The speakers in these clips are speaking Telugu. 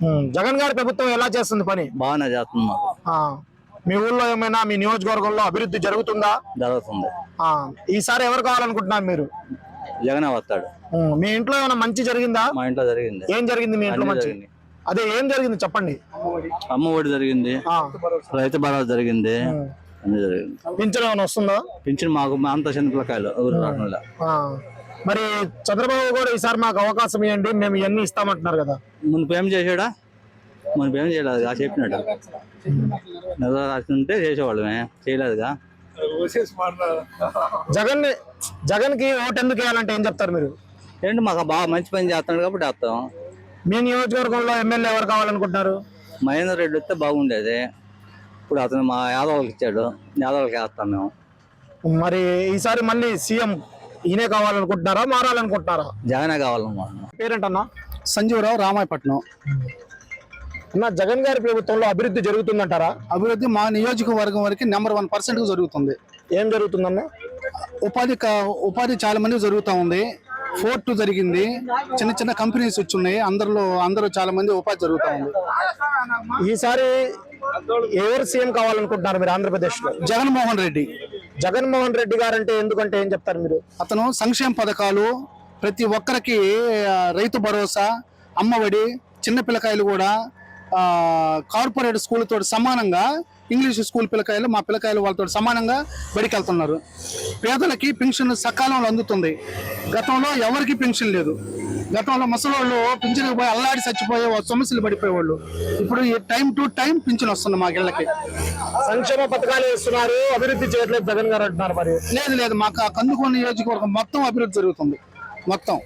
ఉమ్, జగన్ గారి ప్రభుత్వం ఎలా చేస్తుంది పని? బాగానే చేస్తుంది మాకు. మీ ఊళ్ళో ఏమైనా మీ నియోజకవర్గంలో అభివృద్ధి జరుగుతుందా? జరుగుతుంది. ఆ, ఈసారి ఎవరు కావాలనుకుంటున్నారు మీరు? జగనే వస్తాడు. మీ ఇంట్లో ఏమైనా మంచి జరిగిందా? మా ఇంట్లో జరిగింది. ఏం జరిగింది మీ ఇంట్లో అన్నీ మంచి? జరిగింది. అదే ఏం జరిగింది చెప్పండి. అమ్మ ఒడి జరిగింది. ఆ, రైతు భరోసా జరిగింది. అన్ని జరిగింది. పింఛన్ ఏమైనా వస్తుందా? పింఛన్ మాకు మా అంత చిన్న పిల్లకాయలు ఎవరు రాకుండా. ఆ, మరి చంద్రబాబు కూడా ఈసారి మాకు అవకాశం ఇవ్వండి మేము ఇవన్నీ ఇస్తామంటున్నారు కదా. మునుపు ఏం చేసాడా మునుపు ఏం చేయలేదు ఆ చెప్పినట్టు నెల రాస్తుంటే చేసేవాళ్ళమే చేయలేదుగా. జగన్ జగన్కి ఓటు ఎందుకు వేయాలంటే ఏం చెప్తారు మీరు? ఏంటి మాకు బాగా మంచి పని చేస్తున్నాడు కాబట్టి వేస్తాం. మీ నియోజకవర్గంలో ఎమ్మెల్యే ఎవరు కావాలనుకుంటున్నారు? మహేందర్ రెడ్డి వస్తే బాగుండేది. ఇప్పుడు అతను మా యాదవులకు ఇచ్చాడు యాదవులకి వేస్తాం మేము. మరి ఈసారి మళ్ళీ సీఎం ఈయనే కావాలనుకుంటున్నారా? మారాలనుకుంటున్నారా? జగనే కావాలన్నమాట పేరేంటన్నా? సంజీవరావు రామాయపట్నం. అన్న జగన్ గారి ప్రభుత్వంలో అభివృద్ధి జరుగుతుందంటారా? అభివృద్ధి మా నియోజకవర్గం వరకు నెంబర్ వన్ పర్సెంట్ జరుగుతుంది. ఏం జరుగుతుందన్న? ఉపాధి క- ఉపాధి చాలా మంది జరుగుతూ ఉంది. ఫోర్ట్ జరిగింది. చిన్న చిన్న కంపెనీస్ వచ్చి ఉన్నాయి అందరిలో అందరూ చాలా మంది ఉపాధి జరుగుతూ ఉంది. ఈసారి ఎవరు సీఎం కావాలనుకుంటున్నారు మీరు ఆంధ్రప్రదేశ్లో జగన్మోహన్ రెడ్డి. జగన్మోహన్ రెడ్డి గారు అంటే ఎందుకంటే ఏం చెప్తారు మీరు? అతను సంక్షేమ పథకాలు ప్రతి ఒక్కరికి రైతు భరోసా అమ్మఒడి చిన్న పిల్లకాయలు కూడా కార్పొరేట్ స్కూల్తో సమానంగా ఇంగ్లీష్ స్కూల్ పిల్లకాయలు మా పిల్లకాయలు వాళ్ళతో సమానంగా బడికి వెళ్తున్నారు పేదలకి పెన్షన్ సకాలంలో అందుతుంది. గతంలో ఎవరికి పెన్షన్ లేదు. గతంలో ముసలోళ్ళు పింఛన్కి పోయి అల్లాడి చచ్చిపోయే సమస్యలు పడిపోయేవాళ్ళు. ఇప్పుడు ఈ టైం టు టైం పింఛన్ వస్తుంది మా ఇళ్ళకి. సంక్షేమ పథకాలు ఇస్తున్నారు అభివృద్ధి చేయట్లేదు జగన్ గారు అంటున్నారు మరి. లేదు లేదు. మాకు ఆ నియోజకవర్గం మొత్తం అభివృద్ధి జరుగుతుంది. మొత్తం.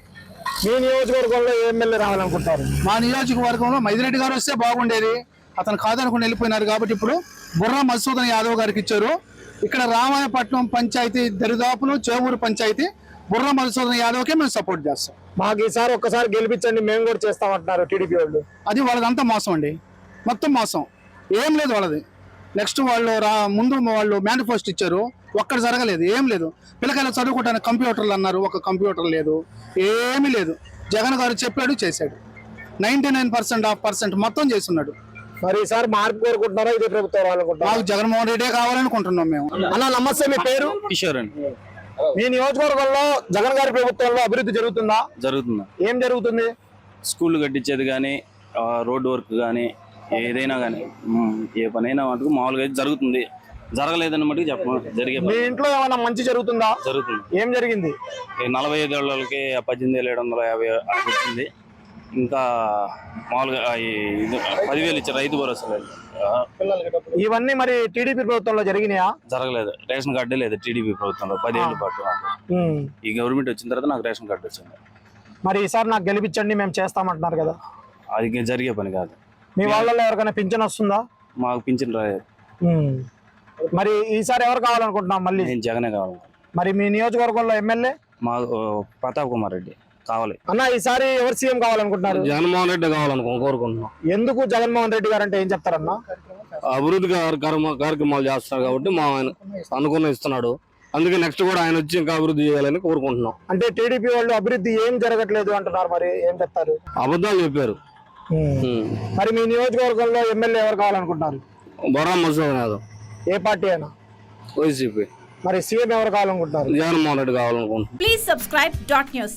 మీ నియోజకవర్గంలో ఏ ఎమ్మెల్యే రావాలనుకుంటారు మా నియోజకవర్గంలో మైదిరెడ్డి గారు వస్తే బాగుండేది. అతను కాదనుకుని వెళ్ళిపోయినారు కాబట్టి ఇప్పుడు బుర్రా మధుసూదన్ యాదవ్ గారికి ఇచ్చారు. ఇక్కడ రామాయపట్నం పంచాయతీ దరిదాపులు చేవూరు పంచాయతీ బుర్రా మధుసూదన్ యాదవ్కే మేము సపోర్ట్ చేస్తాం. మాకు ఈసారి ఒక్కసారి గెలిపించండి మేము కూడా చేస్తామంటున్నారు టీడీపీ వాళ్ళు. అది వాళ్ళదంతా మోసం అండి. మొత్తం మోసం. ఏం లేదు వాళ్ళది. నెక్స్ట్ వాళ్ళు రా ముందు వాళ్ళు మేనిఫెస్టో ఇచ్చారు. ఒక్కడ జరగలేదు ఏం లేదు. పిల్లకాయలు చదువుకోవడానికి కంప్యూటర్లు అన్నారు ఒక కంప్యూటర్ లేదు ఏమీ లేదు. జగన్ గారు చెప్పాడు చేశాడు. Ninety nine percent of percent మొత్తం చేస్తున్నాడు. మరి ఈసారి మార్పు కోరుకుంటున్నారా? ఇదే ప్రభుత్వం మాకు జగన్మోహన్ రెడ్డే కావాలనుకుంటున్నాం మేము. అన్న నమస్తే మీ పేరు? కిషోర్ అండి. మీ నియోజకవర్గంలో జగన్ గారి ప్రభుత్వంలో అభివృద్ధి జరుగుతుందా? జరుగుతుంది? ఏం జరుగుతుంది? స్కూల్ కట్టించేది కానీ రోడ్ వర్క్ కానీ ఏదైనా కానీ ఏ పనైనా మటుకు మామూలుగా అయితే జరుగుతుంది. జరగలేదని మటుకు చెప్ప జరిగే మీ ఇంట్లో ఏమైనా మంచి జరుగుతుందా? జరుగుతుంది. ఏం జరిగింది? ఈ నలభై ఐదు ఏళ్ళకి పద్దెనిమిది వేల ఏడు వందల యాభై వచ్చింది. ఇంకా మామూలుగా ఈ ఇది పదివేలు ఇచ్చారు రైతు భరోసా లేదు ఇవన్నీ మరి టీడీపీ ప్రభుత్వంలో జరిగినాయా? జరగలేదు. రేషన్ కార్డే లేదు టీడీపీ ప్రభుత్వంలో పదేళ్ళ పాటు నాకు. ఉమ్. ఈ గవర్నమెంట్ వచ్చిన తర్వాత నాకు రేషన్ కార్డు వచ్చింది. మరి ఈసారి నాకు గెలిపించండి మేము చేస్తామంటున్నారు కదా. అది ఇంకా జరిగే పని కాదు. మీ వాళ్ళలో ఎవరికైనా పింఛన్ వస్తుందా? మాకు పింఛన్ రాలేదు. మరి ఈసారి ఎవరు కావాలనుకుంటున్నాం మళ్ళీ? నేను జగనే కావాలి. మరి మీ నియోజకవర్గంలో ఎమ్మెల్యే? మాకు ప్రతాప్ కుమార్ రెడ్డి కావాలి. అన్న ఈసారి ఎవరు సీఎం కావాలనుకుంటున్నారు? జగన్మోహన్ రెడ్డి కావాలనుకో కోరుకుంటున్నాం. ఎందుకు జగన్మోహన్ రెడ్డి గారు అంటే ఏం చెప్తారన్నా? అభివృద్ధి కార్యక్రమ- కార్యక్రమాలు చేస్తున్నారు కాబట్టి మా ఆయన అనుకున్న ఇస్తున్నాడు. అందుకే నెక్స్ట్ కూడా ఆయన వచ్చి ఇంకా అభివృద్ధి చేయాలని కోరుకుంటున్నాం. అంటే టీడీపీ వాళ్ళు అభివృద్ధి ఏం జరగట్లేదు అంటున్నారు మరి ఏం చెప్తారు? అబద్ధాలు చెప్పారు. మరి మీ నియోజకవర్గంలో ఎమ్మెల్యే ఎవరు కావాలనుకుంటున్నారు? బొర్రా మసూద్ యాదవ్ ఏ పార్టీ అయినా? వైసీపీ మరి సీఎం ఎవరు కావాలనుకుంటున్నారు? Jaganmohan Reddy కావాలనుకుంటున్నాం. Please subscribe dot news.